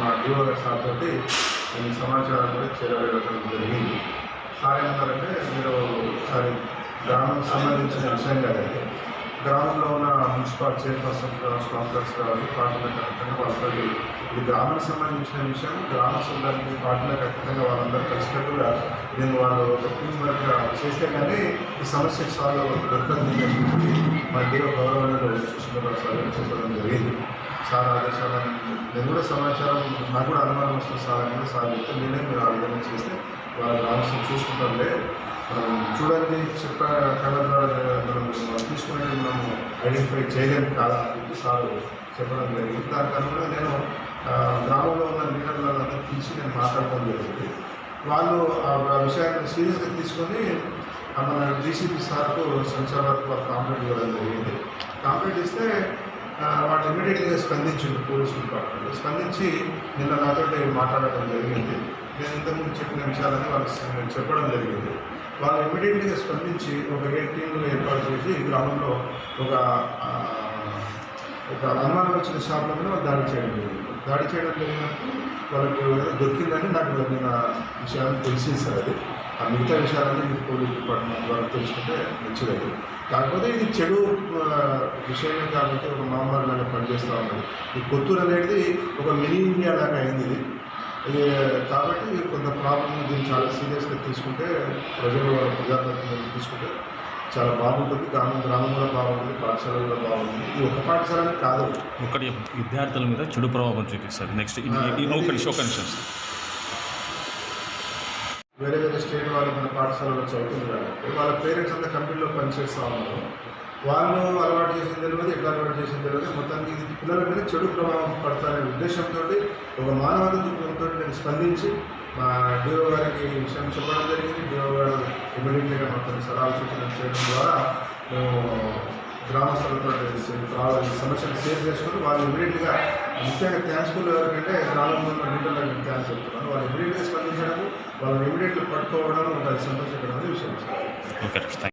మా జీవన సార్తో ఈ సమాచారం కూడా చేరవేయడం జరిగింది. సార్ ఏమంటారంటే మీరు సార్ గ్రామం సంబంధించిన విషయం కదా గ్రామంలో ఉన్న మున్సిపల్ చైర్పర్సన్ కావచ్చు కౌన్సిలర్స్ కావచ్చు పార్టీలకు ఖచ్చితంగా వాళ్ళతో ఇది గ్రామానికి సంబంధించిన విషయం. గ్రామ గ్రామస్తులందరికీ పార్టీలో ఖచ్చితంగా వాళ్ళందరూ కలిసినట్టుగా నేను వాళ్ళు ఒక టీం వర్క్ చేస్తే కానీ ఈ సమస్య సాల్వ్ దొరకదు. చెప్పి మా డిఓ గౌరవంలో సుష్మరావు సార్ చెప్పడం జరిగింది. సార్ ఆదేశాలను నేను కూడా సమాచారం నాకు కూడా అనుమానం వస్తుంది సార్ అని సార్ చెప్తే నేనే మీరు ఆ విధంగా చేస్తే వాళ్ళ గ్రామస్ చూసుకుంటారులే. మనం చూడండి చెప్ప కలర్ ద్వారా మనం తీసుకునే ఐడెంటిఫై చేయలేము కాదా. అని చెప్పి సార్ చెప్పడం జరిగింది దానికన్నా కూడా నేను గ్రామంలో ఉన్న లీడర్లందరూ పిలిచి నేను మాట్లాడడం జరిగింది. వాళ్ళు ఆ విషయాన్ని సీరియస్గా తీసుకొని ఆ మన డీసీపీ సార్కు సంచాలకు వాళ్ళు కాంప్లైంట్ ఇవ్వడం జరిగింది. కాంప్లైంట్ ఇస్తే వాళ్ళు ఇమీడియట్గా స్పందించింది పోలీస్ డిపార్ట్మెంట్. స్పందించి నిన్న నాతో మాట్లాడడం జరిగింది. నేను ఇంతకుముందు చెప్పిన విషయాలని వాళ్ళకి చెప్పడం జరిగింది. వాళ్ళు ఇమీడియట్గా స్పందించి ఒక ఏ టీంలు ఏర్పాటు చేసి గ్రామంలో ఒక ఒక అనుమానం వచ్చిన షాప్లో మీద వాళ్ళు దాడి చేయడం జరిగింది. దాడి చేయడం జరిగినప్పుడు వాళ్ళకు దొరికిందని నాకు నిన్న విషయాన్ని తెలిసింది సార్ అది. ఆ మిగతా విషయాలన్నీ మీరు పోలీస్ డిపార్ట్మెంట్ ద్వారా తెలుసుకుంటే మంచిది కాకపోతే ఇది చెడు విషయమే కాబట్టి ఒక మహమ్మారి లాగా పనిచేస్తూ ఉన్నది. ఈ కొత్తూరు అనేది ఒక మినీ ఇండియా లాగా అయింది ఇది. కాబట్టి కొంత ప్రాబ్లం దీన్ని చాలా సీరియస్గా తీసుకుంటే ప్రజలు ప్రజాప్రతినిధులు తీసుకుంటే చాలా బాగుంటుంది. గ్రామం గ్రామం కూడా బాగుంటుంది పాఠశాల కూడా బాగుంటుంది. ఇది ఒక పాఠశాల కాదు. ఒకటి విద్యార్థుల మీద చెడు ప్రభావం చూపిస్తుంది నెక్స్ట్ ఒక నిమిషం వేరే వేరే స్టేట్ వాళ్ళు మన పాఠశాలలో చదువుతున్నారు వాళ్ళ పేరెంట్స్ అంతా కంపెనీలో పనిచేస్తూ ఉన్నారు. వాళ్ళు అలవాటు చేసిన తెలియదు ఎట్లా అలవాటు చేసిన తెలియదు మొత్తానికి ఇది పిల్లల మీద చెడు ప్రభావం పడతారనే ఉద్దేశంతో ఒక మానవత దృక్పథంతో నేను స్పందించి మా డిఓ గారికి ఈ విషయం చెప్పడం జరిగింది. డిఓ గారు ఇమీడియట్గా మొత్తం సలహాలు సూచనలు చేయడం ద్వారా మేము గ్రామస్తులతో రావాలి సమస్యలు షేర్ చేసుకుని వాళ్ళు ఇమీడియట్గా ముఖ్యంగా థ్యాంక్స్ఫుల్ ఎవరికంటే గ్రామంలో ఉన్న లీడర్లకు థ్యాంక్స్ చెప్తున్నాను. వాళ్ళు ఇమీడియట్గా స్పందించడం వాళ్ళని ఇమీడియట్గా పట్టుకోవడం ఒక సంతోషకరమైన విషయం.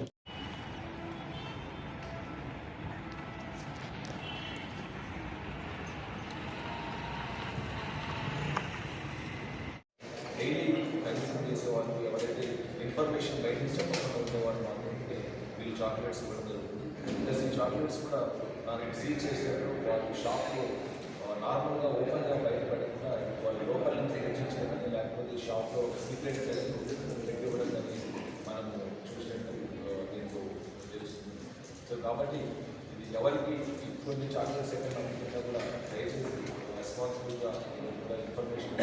ఇన్ఫర్మేషన్ బయటికి చెప్పకుండా ఉండేవాళ్ళు మాత్రమే వీళ్ళు చాక్లెట్స్ ఇవ్వడం జరుగుతుంది. ప్లస్ ఈ చాక్లెట్స్ కూడా నాకు సీల్ చేసేటప్పుడు వాళ్ళు షాప్లో నార్మల్గా ఓపెన్గా బయటపడకుండా వాళ్ళు లోపల నుంచి హెచ్చరించడం లేకపోతే షాప్లో సీక్రెట్ పెట్టి ఇవ్వడం కానీ మనము చూసినట్టు దీంతో తెలుస్తుంది. సో కాబట్టి ఇది ఎవరికి కొన్ని చాక్లెట్స్ ఎక్కడ అనుకుంటా కూడా దయచేసి రెస్పాన్సిబుల్గా కూడా ఇన్ఫర్మేషన్